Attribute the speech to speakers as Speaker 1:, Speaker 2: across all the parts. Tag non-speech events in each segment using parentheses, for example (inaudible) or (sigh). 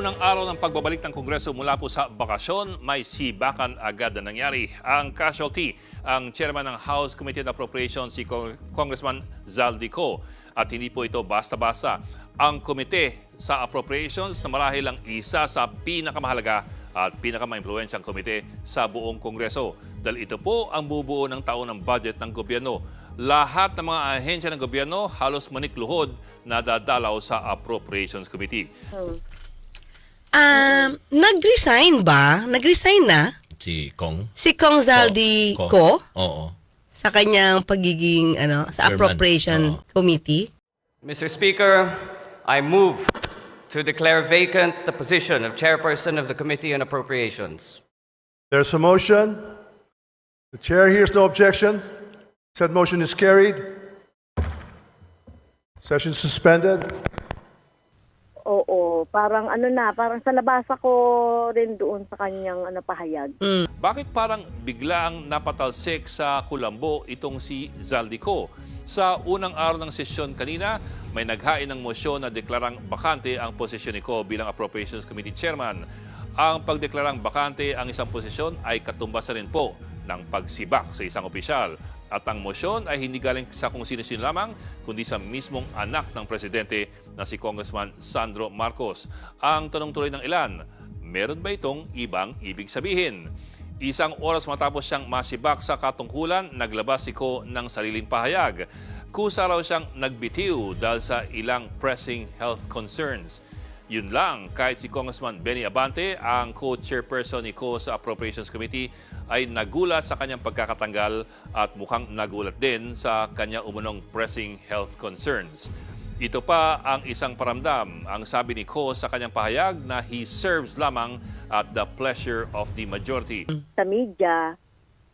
Speaker 1: unang araw ng pagbabalik ng Kongreso mula po sa bakasyon, may sibakan agad na nangyari. Ang casualty, ang chairman ng House Committee on Appropriations, si Cong- Congressman Zaldico. At hindi po ito basta-basta. Ang komite sa appropriations na marahil ang isa sa pinakamahalaga at pinakama-impluensyang komite sa buong Kongreso. Dahil ito po ang bubuo ng taon ng budget ng gobyerno. Lahat ng mga ahensya ng gobyerno halos manikluhod na dadalaw sa Appropriations Committee.
Speaker 2: Um, nag-resign ba? Nag-resign na
Speaker 3: Si Kong.
Speaker 2: si Kong Zaldi
Speaker 3: Ko-
Speaker 2: Ko
Speaker 3: Oo.
Speaker 2: sa kanyang pagiging ano sa
Speaker 3: Chairman.
Speaker 2: appropriation
Speaker 3: Oo.
Speaker 2: committee?
Speaker 4: Mr. Speaker, I move to declare vacant the position of chairperson of the Committee on Appropriations.
Speaker 5: There's a motion. The chair hears no objection. Said motion is carried. Session suspended.
Speaker 6: Oo, parang ano na, parang sa labas ako rin doon sa kanyang ano pahayag.
Speaker 1: Bakit parang biglaang napatalsik sa kulambo itong si Zaldico? Sa unang araw ng sesyon kanina, may naghain ng mosyon na deklarang bakante ang posisyon ni Ko bilang Appropriations Committee Chairman. Ang pagdeklarang bakante ang isang posisyon ay katumbas rin po ng pagsibak sa isang opisyal. At ang mosyon ay hindi galing sa kung sino-sino lamang, kundi sa mismong anak ng presidente na si Congressman Sandro Marcos. Ang tanong tuloy ng ilan, meron ba itong ibang ibig sabihin? Isang oras matapos siyang masibak sa katungkulan, naglabas si Ko ng sariling pahayag. Kusa raw siyang nagbitiw dahil sa ilang pressing health concerns. Yun lang, kahit si Congressman Benny Abante, ang co-chairperson ni Ko sa Appropriations Committee, ay nagulat sa kanyang pagkakatanggal at mukhang nagulat din sa kanya umunong pressing health concerns. Ito pa ang isang paramdam. Ang sabi ni Ko sa kanyang pahayag na he serves lamang at the pleasure of the majority.
Speaker 6: Sa media,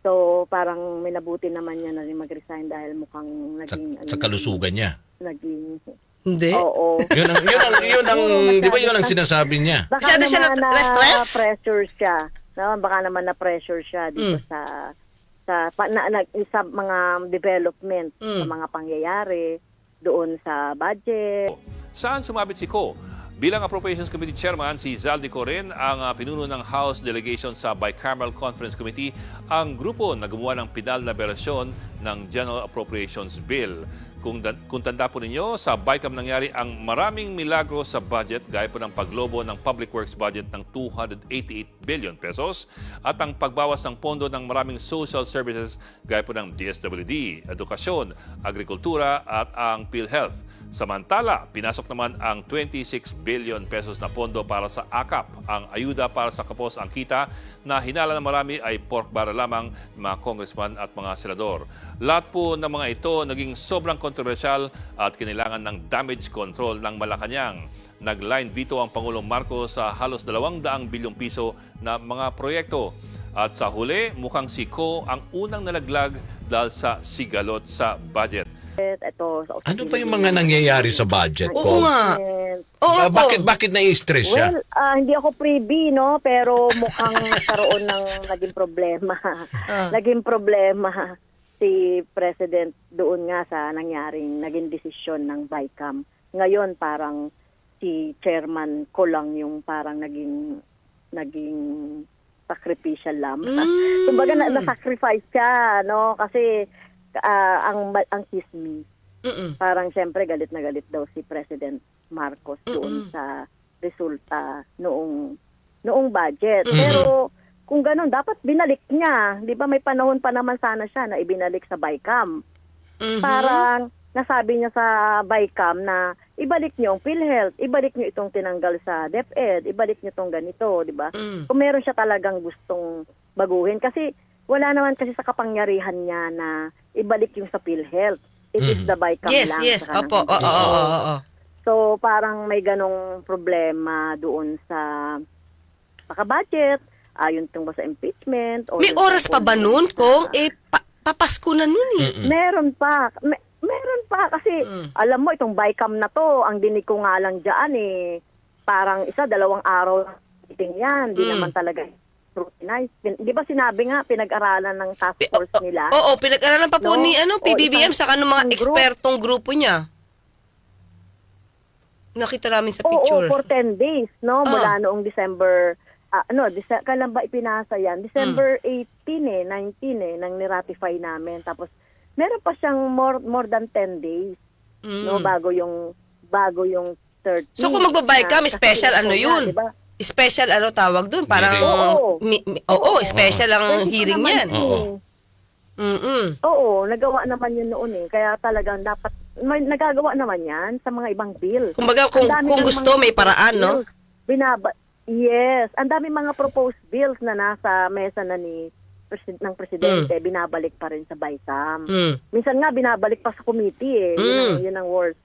Speaker 6: so parang minabuti naman niya na rin mag-resign dahil mukhang
Speaker 3: Sa,
Speaker 6: naging...
Speaker 3: sa kalusugan niya.
Speaker 6: Naging,
Speaker 2: Hindi.
Speaker 6: oo. (laughs)
Speaker 3: Yun ang, yun ang, yun ang, di ba yun ang sinasabi niya?
Speaker 6: Baka
Speaker 2: Masyado siya
Speaker 6: naman
Speaker 2: na-
Speaker 6: na,
Speaker 2: na-stress?
Speaker 6: pressure siya. No? Baka naman na pressure siya dito
Speaker 2: Mm.
Speaker 6: sa sa pa, na, na- sa mga development, sa
Speaker 2: Mm.
Speaker 6: mga pangyayari doon sa budget.
Speaker 1: Saan sumabit si Ko? Bilang Appropriations Committee Chairman, si Zaldico rin ang ah, pinuno ng House Delegation sa Bicameral Conference Committee, ang grupo na gumawa ng pinal na bersyon ng General Appropriations Bill. Kung, kung tanda po ninyo, sa BICAM nangyari ang maraming milagro sa budget gaya po ng paglobo ng Public Works budget ng 288 billion pesos at ang pagbawas ng pondo ng maraming social services gaya po ng DSWD, edukasyon, agrikultura at ang PhilHealth. Samantala, pinasok naman ang 26 billion pesos na pondo para sa AKAP, ang ayuda para sa kapos ang kita na hinala ng marami ay pork barrel lamang ng mga congressman at mga senador. Lahat po ng mga ito naging sobrang kontrobersyal at kinailangan ng damage control ng Malacanang. Nag-line veto ang Pangulong Marcos sa halos 200 bilyong piso na mga proyekto. At sa huli, mukhang si Ko ang unang nalaglag dahil sa sigalot sa budget.
Speaker 6: Ito, sa
Speaker 3: Ano pa yung mga nangyayari sa budget
Speaker 2: Oo
Speaker 3: ko?
Speaker 2: nga.
Speaker 6: And,
Speaker 2: Oo po.
Speaker 3: bakit bakit na-stress siya?
Speaker 6: Well, ah, hindi ako privy, no? Pero mukhang (laughs) karoon ng naging problema.
Speaker 2: Ah.
Speaker 6: naging problema si President doon nga sa nangyaring naging desisyon ng BICAM. Ngayon parang si chairman ko lang yung parang naging naging sacrificial lamb. (laughs) Kumbaga na, na-sacrifice siya, no? Kasi ah, ang ang
Speaker 2: Mm-mm.
Speaker 6: parang siyempre galit na galit daw si President Marcos doon sa resulta noong noong budget. Pero kung ganun, dapat binalik niya. 'Di ba may panahon pa naman sana siya na ibinalik sa BICAM.
Speaker 2: Mhm.
Speaker 6: Parang nasabi niya sa BICAM na ibalik niyo ang PhilHealth, ibalik niyo itong tinanggal sa DepEd, ibalik niyo itong ganito, 'di ba?
Speaker 2: Mm.
Speaker 6: Kung meron siya talagang gustong baguhin kasi wala naman kasi sa kapangyarihan niya na ibalik yung sa PhilHealth. It is the BICAM
Speaker 2: Yes,
Speaker 6: lang.
Speaker 2: yes.
Speaker 6: sa
Speaker 2: Opo. Oo, oo, oo.
Speaker 6: So parang may ganong problema doon sa paka-budget, ayon tungkol sa impeachment. O
Speaker 2: May oras pa ba nun kung eh pa- papasko na nun eh.
Speaker 6: Meron pa. Me- meron pa kasi
Speaker 2: Mm.
Speaker 6: alam mo itong BICAM na to, ang dinig ko nga lang diyan eh parang isa dalawang araw lang meeting yan, di
Speaker 2: Mm.
Speaker 6: naman talaga scrutinized. Pin- Di ba sinabi nga pinag-aralan ng task
Speaker 2: Pi-
Speaker 6: force nila?
Speaker 2: Oo, pinag-aralan pa po
Speaker 6: No?
Speaker 2: ni ano,
Speaker 6: O,
Speaker 2: PBBM
Speaker 6: isang-
Speaker 2: sa kanong mga
Speaker 6: isang group.
Speaker 2: ekspertong grupo niya. Nakita namin sa
Speaker 6: Oo,
Speaker 2: picture.
Speaker 6: for 10 days, no?
Speaker 2: Ah.
Speaker 6: Mula noong December, ah, ano, Dece- kailan ba ipinasa yan? December
Speaker 2: Hmm.
Speaker 6: 18 eh, 19 eh, nang niratify namin. Tapos, meron pa siyang more, more than 10 days, no? Bago yung, bago yung 30.
Speaker 2: Hmm. So kung magbabay ka, may special
Speaker 6: kasi
Speaker 2: ano yun?
Speaker 6: diba?
Speaker 2: Special ano tawag doon? Parang,
Speaker 6: Oo.
Speaker 2: mi- mi- oo, special ang
Speaker 6: Pwede
Speaker 2: hearing yan.
Speaker 3: Oo.
Speaker 6: eh.
Speaker 2: Mm-mm.
Speaker 6: Oo, nagawa naman yun noon eh. Kaya talagang dapat, may, nagagawa naman yan sa mga ibang bill.
Speaker 2: Kumbaga, kung, kung
Speaker 6: ng
Speaker 2: gusto, may paraan, no?
Speaker 6: Binaba yes, ang dami mga proposed bills na nasa mesa na ni presi- ng presidente, binabalik pa rin sa BICAM.
Speaker 2: Mm.
Speaker 6: Minsan nga binabalik pa sa committee eh. Yun, ang,
Speaker 2: Mm.
Speaker 6: yun ang worst.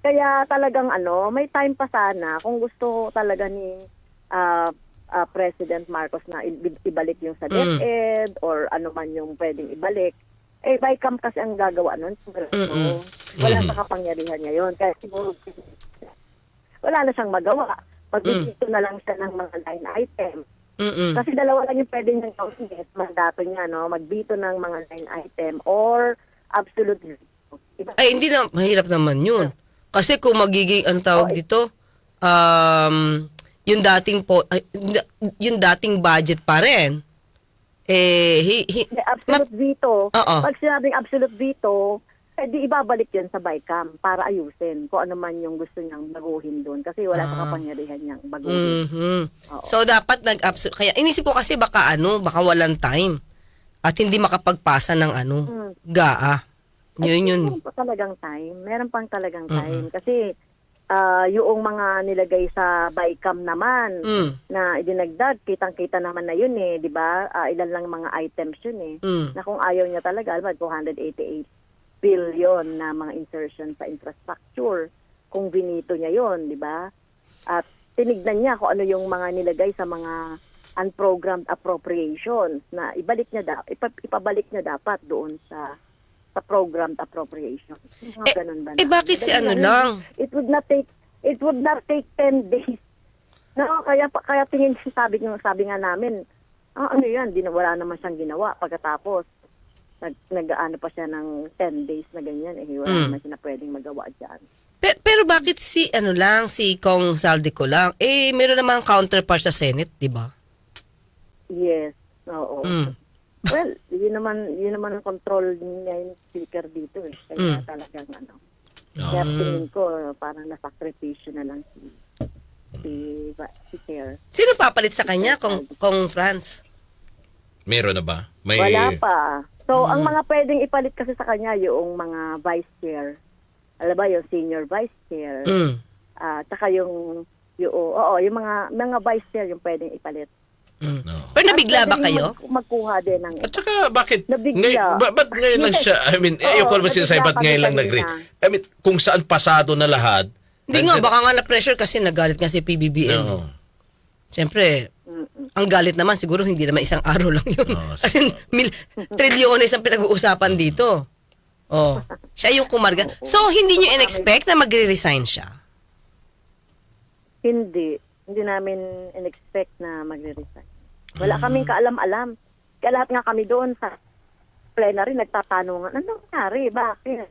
Speaker 6: Kaya talagang ano, may time pa sana kung gusto talaga ni ah, ah, President Marcos na ibalik yung sa
Speaker 2: Mm.
Speaker 6: DepEd or ano man yung pwedeng ibalik. Eh, BICAM kasi ang gagawa nun.
Speaker 2: Mm-mm.
Speaker 6: Wala sa kapangyarihan niya yun. Kaya siguro, wala na siyang magawa. Magbibito na lang siya ng mga line item.
Speaker 2: Mm-mm.
Speaker 6: Kasi dalawa lang yung pwede niyang gawin eh. Mandato niya, no? Magbito ng mga line item or absolute veto.
Speaker 2: Ay, hindi na, mahirap naman yun. Kasi kung magiging, ano tawag dito, um, yung dating po, yung dating budget pa rin, eh, hi-
Speaker 6: Hindi, absolute veto.
Speaker 2: Oo.
Speaker 6: Pag sinabing absolute veto, di ibabalik yun sa BICAM para ayusin kung ano man yung gusto niyang baguhin doon. Kasi wala sa kapangyarihan niyang baguhin.
Speaker 2: Mhm.
Speaker 6: Oo.
Speaker 2: So, dapat nag Kaya, inisip ko kasi baka ano, baka walang time. At hindi makapagpasa ng ano,
Speaker 6: Mm.
Speaker 2: GAA. Yun yun.
Speaker 6: Meron pa talagang time. Meron pang talagang time. Kasi ah, yung mga nilagay sa BICAM naman
Speaker 2: Mm.
Speaker 6: na idinagdag, kitang-kita naman na yun eh, di ba? Ah, ilan lang mga items yun eh.
Speaker 2: Mm.
Speaker 6: Na kung ayaw niya talaga, alam mo, 288 billion na mga insertion sa infrastructure. Kung binito niya yon di ba? At tinignan niya kung ano yung mga nilagay sa mga unprogrammed appropriations na ibalik niya da, ipa- ipabalik niya dapat doon sa sa programmed appropriation. Mga
Speaker 2: Eh,
Speaker 6: ganun ba
Speaker 2: eh,
Speaker 6: na?
Speaker 2: bakit si ano lang?
Speaker 6: It would not take it would not take 10 days. No, kaya kaya tingin sabi nga sabi nga namin, ah, ano 'yan, di na wala naman siyang ginawa pagkatapos nag nag-ano pa siya ng 10 days na ganyan eh wala
Speaker 2: Mm.
Speaker 6: naman siya na pwedeng magawa diyan.
Speaker 2: Pero, pero bakit si ano lang, si Kong Saldico lang? Eh, meron namang counterpart sa Senate, di ba?
Speaker 6: Yes. Oo.
Speaker 2: Mm.
Speaker 6: Well, yun naman yun naman ang control niya yung speaker dito eh. Kaya
Speaker 2: Mm.
Speaker 6: talagang ano. Kaya tingin ko parang nasakripisyo na lang si si, si Chair.
Speaker 2: Sino papalit sa kanya, Kong, Kong France?
Speaker 3: Meron na ba? May
Speaker 6: Wala pa. So, ang mga pwedeng ipalit kasi sa kanya yung mga vice chair. Alam ba, yung senior vice chair.
Speaker 2: Mm.
Speaker 6: Ah, tsaka yung, yung, oo, yung mga, mga vice chair yung pwedeng ipalit.
Speaker 2: Mm.
Speaker 3: No.
Speaker 2: Pero nabigla ba kayo?
Speaker 6: Mag, magkuha din ng,
Speaker 3: At saka, bakit?
Speaker 6: Nabigla.
Speaker 3: Ngay, ba, ba't ngayon lang siya? I mean,
Speaker 6: Oo,
Speaker 3: ayoko naman sinasabi, ba't ngayon lang nag
Speaker 6: kanina.
Speaker 3: I mean, kung saan pasado na lahat.
Speaker 2: Hindi nga, baka nga na-pressure kasi nagalit nga si PBBM.
Speaker 3: Oo.
Speaker 2: Siyempre, ang galit naman siguro hindi naman isang (laughs) araw lang yun.
Speaker 3: Oo,
Speaker 2: Kasi mil, trilyones ang pinag-uusapan dito. Oh, siya yung kumarga. So, hindi nyo in-expect na magre-resign siya?
Speaker 6: hindi, hindi namin in-expect na magre-resign. Wala kaming kaalam-alam. Kaya lahat nga kami doon sa plenary nagtatanungan, ano nangyari? Bakit?